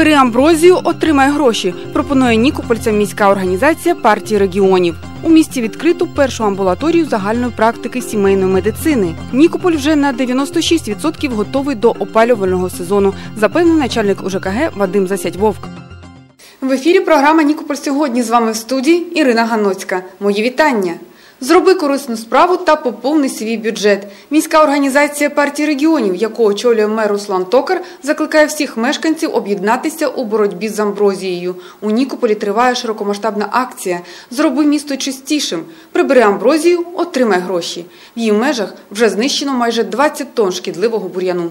Прибери амброзію, отримай гроші. Пропонує нікопольцям міська організація партії регіонів. У місті відкрито першу амбулаторію загальної практики сімейної медицини. Нікополь вже на 96% готовий до опалювального сезону, запевнив начальник УЖКГ Вадим Засядь Вовк. В ефірі програма Нікополь сьогодні з вами в студії Ірина Ганоцька. Мої вітання. Зроби корисну справу та поповни свій бюджет. Міська організація партії регіонів, яку очолює мер Руслан Токар, закликає всіх мешканців об'єднатися у боротьбі з амброзією. У Нікополі триває широкомасштабна акція Зроби місто чистішим. Прибери амброзію, отримай гроші. В її межах вже знищено майже 20 тонн шкідливого бур'яну.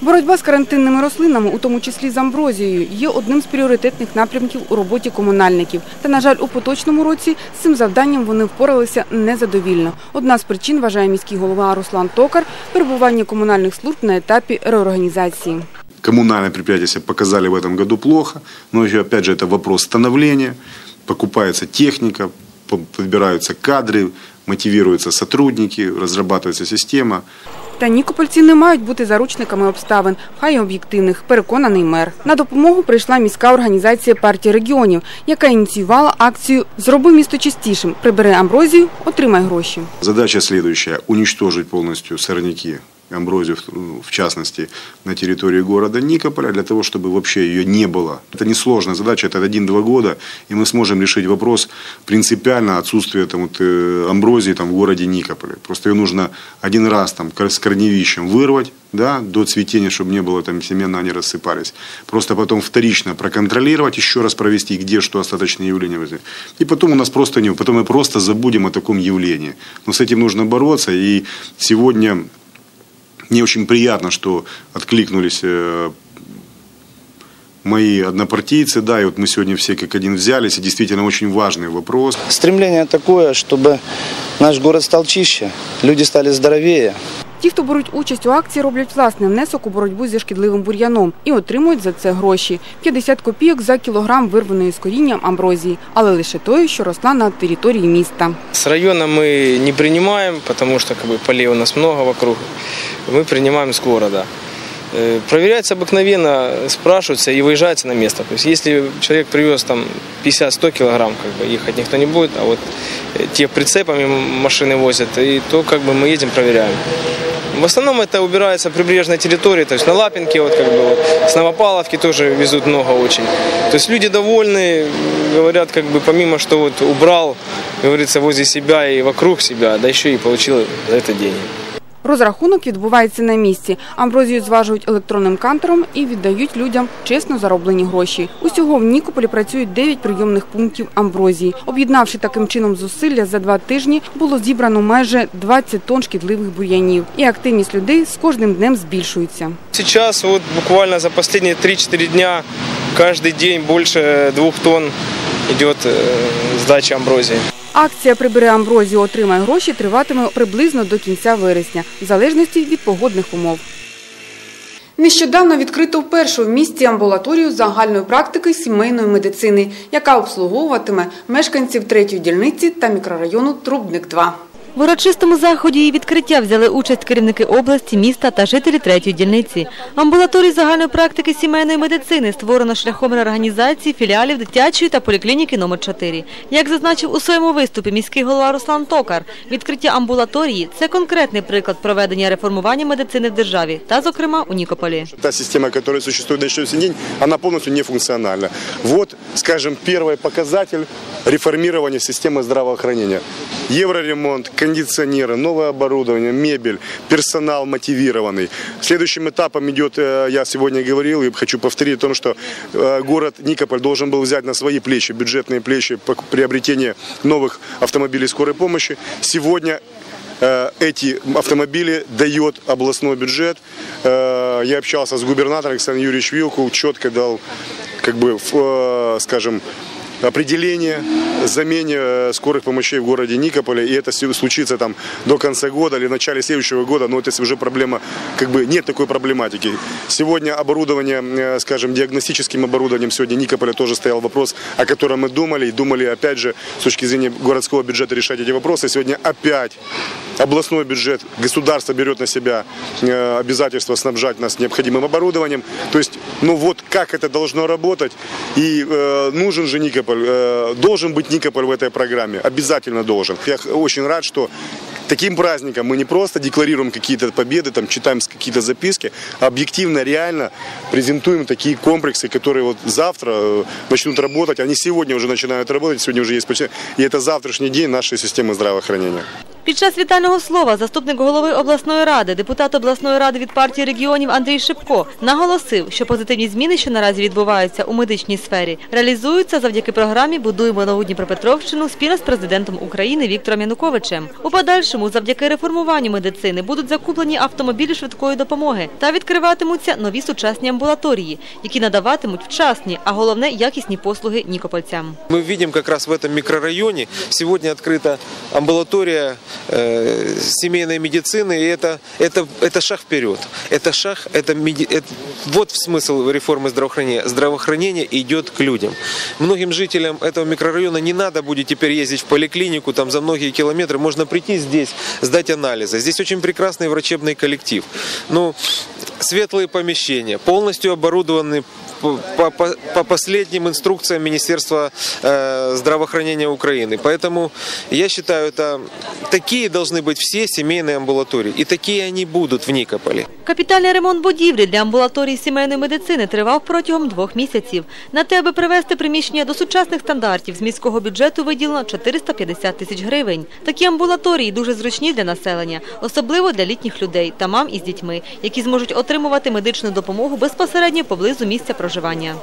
Боротьба з карантинними рослинами, у тому числі з амброзією, є одним з пріоритетних напрямків у роботі комунальників. Та, на жаль, у поточному році з цим завданням вони впоралися незадовільно. Одна з причин, вважає міський голова Руслан Токар, перебування комунальних служб на етапі реорганізації. Коммунальные предприятия себя показали в этом году плохо, но еще опять же это вопрос становления, покупается техника, по- подбираются кадры, мотивируются сотрудники, разрабатывается система. Та нікопольці не мають бути заручниками обставин, хай об'єктивних, переконаний мер. На допомогу прийшла міська організація партії регіонів, яка ініціювала акцію Зроби місто чистішим, прибери амброзію, отримай гроші. Задача слідуюча – уничтожить повністю сорняки, амброзию в- в частности, на территории города Никополя, для того, чтобы вообще ее не было. Это несложная задача, это один-два года, и мы сможем решить вопрос принципиально отсутствия там, вот, э, амброзии там, в городе Никополе. Просто ее нужно один раз там, с корневищем вырвать, да, до цветения, чтобы не было там семена, они рассыпались. Просто потом вторично проконтролировать, еще раз провести, где что остаточные явления возникли. И потом у нас просто не, потом мы просто забудем о таком явлении. Но с этим нужно бороться. И сегодня мне очень приятно, что откликнулись э, мои однопартийцы, да, и вот мы сегодня все как один взялись, и действительно очень важный вопрос. Стремление такое, чтобы наш город стал чище, люди стали здоровее. Ті, хто беруть участь у акції, роблять власний внесок у боротьбу зі шкідливим бур'яном і отримують за це гроші. 50 копійок за кілограм вирваної з корінням амброзії, але лише тої, що росла на території міста. С района мы не принимаем, потому что как бы, полей у нас много вокруг. Мы принимаем с города. Э, Проверяется обыкновенно, спрашивается и выезжается на место. То есть если человек привез там 50-100 килограмм, как бы ехать никто не будет, а вот э, те прицепами м- машины возят, и то как бы мы едем проверяем. В основном это убирается прибрежная территория, то есть на Лапинке, вот как бы вот, с Новопаловки тоже везут много очень. То есть люди довольны, говорят, как бы помимо, что вот убрал, как говорится, возле себя и вокруг себя, да еще и получил за это деньги. Розрахунок відбувається на місці. Амброзію зважують електронним кантором і віддають людям чесно зароблені гроші. Усього в Нікополі працюють 9 прийомних пунктів амброзії. Об'єднавши таким чином зусилля, за два тижні було зібрано майже 20 тонн шкідливих бур'янів. І активність людей з кожним днем збільшується. Вот буквально за последние 3-4 дня каждый день больше двух тонн идет э, сдача амброзии. Акція «Прибери амброзію, отримай гроші» триватиме приблизно до кінця вересня, в залежності від погодних умов. Нещодавно відкрито вперше в місті амбулаторію загальної практики сімейної медицини, яка обслуговуватиме мешканців третьої дільниці та мікрорайону Трубник 2. В урочистому заході її відкриття взяли участь керівники області, міста та жителі третьої дільниці. Амбулаторії загальної практики сімейної медицини створено шляхом реорганізації філіалів дитячої та поліклініки номер 4 Як зазначив у своєму виступі міський голова Руслан Токар, відкриття амбулаторії – це конкретний приклад проведення реформування медицини в державі та, зокрема, у Нікополі. Та система, которая существует на сегодняшний день, она полностью нефункциональна. Вот, скажем, первый показатель реформирования системы здравоохранения. Евроремонт, кондиционеры, новое оборудование, мебель, персонал мотивированный. Следующим этапом идет, э, я сегодня говорил и хочу повторить о том, что э, город Никополь должен был взять на свои плечи, бюджетные плечи приобретение новых автомобилей скорой помощи. Сегодня Э, эти автомобили дает областной бюджет. Я общался с губернатором Александром Юрьевич Вилку, четко дал, как бы, скажем, определение замене э, скорых помощей в городе Никополе, и это случится там до конца года или в начале следующего года, но это уже проблема, как бы нет такой проблематики. Сегодня оборудование, э, скажем, диагностическим оборудованием сегодня Никополя тоже стоял вопрос, о котором мы думали, и думали, опять же, с точки зрения городского бюджета решать эти вопросы. Сегодня опять областной бюджет, государство берет на себя э, обязательство снабжать нас необходимым оборудованием. То есть, ну вот как это должно работать, и э, нужен же Никополь, э, должен быть Никополь в этой программе, обязательно должен. Я очень рад, что таким праздником мы не просто декларируем какие-то победы, там читаем какие-то записки, а объективно, реально презентуем такие комплексы, которые вот завтра э, начнут работать. Они сегодня уже начинают работать, сегодня уже есть почти, и это завтрашний день нашей системы здравоохранения. Під час вітального слова заступник голови обласної ради, депутат обласної ради від партії регіонів Андрій Шипко наголосив, що позитивні зміни, що наразі відбуваються у медичній сфері, реалізуються завдяки програмі Будуємо нову Дніпропетровщину спільно з президентом України Віктором Януковичем. У подальшому, завдяки реформуванню медицини, будуть закуплені автомобілі швидкої допомоги та відкриватимуться нові сучасні амбулаторії, які надаватимуть вчасні, а головне якісні послуги нікопольцям. Мы видим как раз в этом микрорайоне сегодня открыта амбулатория Э, семейной медицины, и это, это, это шаг вперед. Это шаг, это, меди- это- вот смысл реформы здравоохранения. Здравоохранение идет к людям. Многим жителям этого микрорайона не надо будет теперь ездить в поликлинику там за многие километры. Можно прийти здесь, сдать анализы. Здесь очень прекрасный врачебный коллектив. Ну, светлые помещения, полностью оборудованы по, по- по- по последним инструкциям Министерства э, здравоохранения Украины. Поэтому я считаю, это такие должны быть все семейные амбулатории. И такие они будут в Никополе. Капітальний ремонт будівлі для амбулаторії сімейної медицини тривав протягом двох місяців. На те, аби привести приміщення до сучасних стандартів, з міського бюджету виділено 450 тисяч гривень. Такі амбулаторії дуже зручні для населення, особливо для літніх людей та мам із дітьми, які зможуть отримувати медичну допомогу безпосередньо поблизу місця проживання. проживания.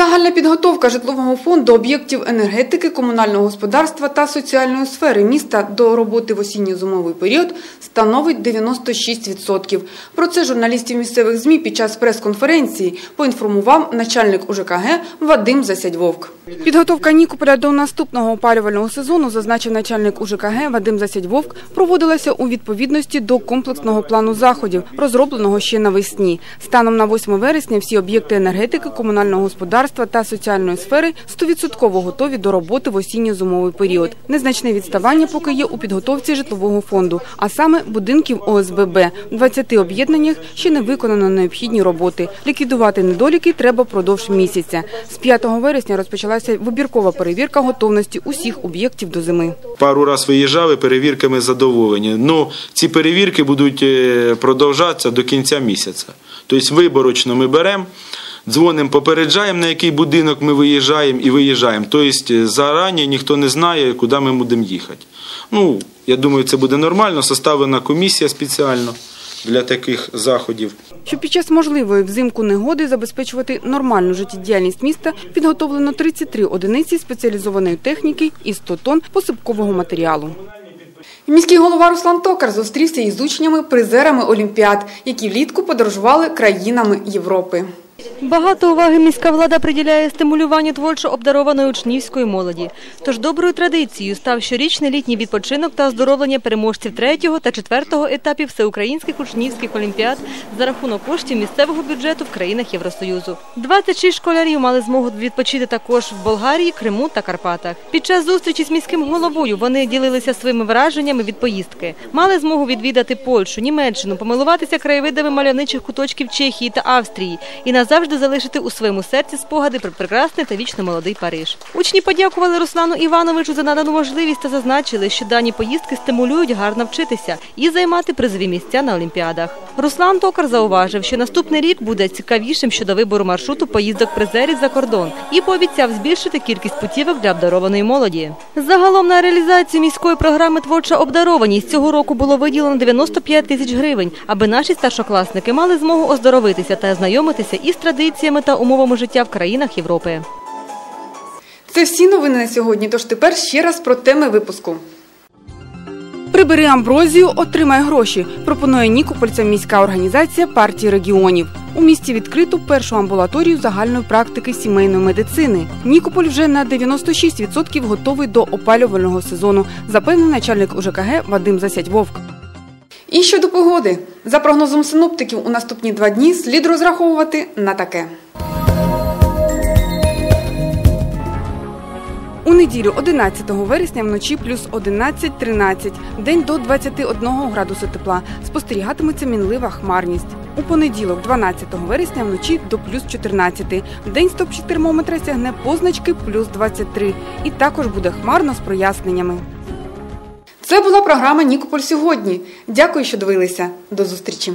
Загальна підготовка житлового фонду об'єктів енергетики, комунального господарства та соціальної сфери міста до роботи в осінньо-зимовий період становить 96%. Про це журналістів місцевих ЗМІ під час прес-конференції поінформував начальник УЖКГ Вадим Засядьвовк. Підготовка Нікополя до наступного опалювального сезону, зазначив начальник УЖКГ Вадим Засядьвовк, проводилася у відповідності до комплексного плану заходів, розробленого ще навесні. Станом на 8 вересня всі об'єкти енергетики, комунального господарства та соціальної сфери 100% готові до роботи в осінньо-зимовий період. Незначне відставання поки є у підготовці житлового фонду, а саме будинків ОСББ. У 20 об'єднаннях ще не виконано необхідні роботи. Ліквідувати недоліки треба впродовж місяця. З 5 вересня розпочалася вибіркова перевірка готовності усіх об'єктів до зими. Пару раз виїжджали, перевірками задоволені. Ну, ці перевірки будуть е, продовжатися до кінця місяця. Тобто виборочно ми беремо, дзвонимо, попереджаємо, на який будинок ми виїжджаємо і виїжджаємо. Тобто е, зарані ніхто не знає, куди ми будемо їхати. Ну, я думаю, це буде нормально. Составлена комісія спеціально для таких заходів. Щоб під час можливої взимку негоди забезпечувати нормальну життєдіяльність міста, підготовлено 33 одиниці спеціалізованої техніки і 100 тонн посипкового матеріалу. Міський голова Руслан Токар зустрівся із учнями призерами Олімпіад, які влітку подорожували країнами Європи. Багато уваги міська влада приділяє стимулюванню творчо обдарованої учнівської молоді. Тож доброю традицією став щорічний літній відпочинок та оздоровлення переможців третього та четвертого етапів всеукраїнських учнівських олімпіад за рахунок коштів місцевого бюджету в країнах Євросоюзу. 26 школярів мали змогу відпочити також в Болгарії, Криму та Карпатах. Під час зустрічі з міським головою вони ділилися своїми враженнями від поїздки. Мали змогу відвідати Польщу, Німеччину, помилуватися краєвидами мальовничих куточків Чехії та Австрії і назавжди залишити у своєму серці спогади про прекрасний та вічно молодий Париж. Учні подякували Руслану Івановичу за надану можливість та зазначили, що дані поїздки стимулюють гарно вчитися і займати призові місця на олімпіадах. Руслан Токар зауважив, що наступний рік буде цікавішим щодо вибору маршруту поїздок призерів за кордон і пообіцяв збільшити кількість путівок для обдарованої молоді. Загалом на реалізацію міської програми Творча обдарованість цього року було виділено 95 тисяч гривень, аби наші старшокласники мали змогу оздоровитися та знайомитися із традиціями та умовами життя в країнах Європи. Це всі новини на сьогодні. Тож тепер ще раз про теми випуску. Прибери амброзію, отримай гроші. Пропонує нікопольцям міська організація партії регіонів. У місті відкрито першу амбулаторію загальної практики сімейної медицини. Нікополь вже на 96% готовий до опалювального сезону, запевнив начальник УЖКГ Вадим Засядь-Вовк. І щодо погоди, за прогнозом синоптиків, у наступні два дні слід розраховувати на таке. У неділю 11 вересня вночі плюс 11-13, день до 21 градусу тепла. Спостерігатиметься мінлива хмарність. У понеділок, 12 вересня, вночі до плюс 14. День стопчик термометра сягне позначки плюс 23. І також буде хмарно з проясненнями. Це була програма Нікополь сьогодні. Дякую, що дивилися. До зустрічі.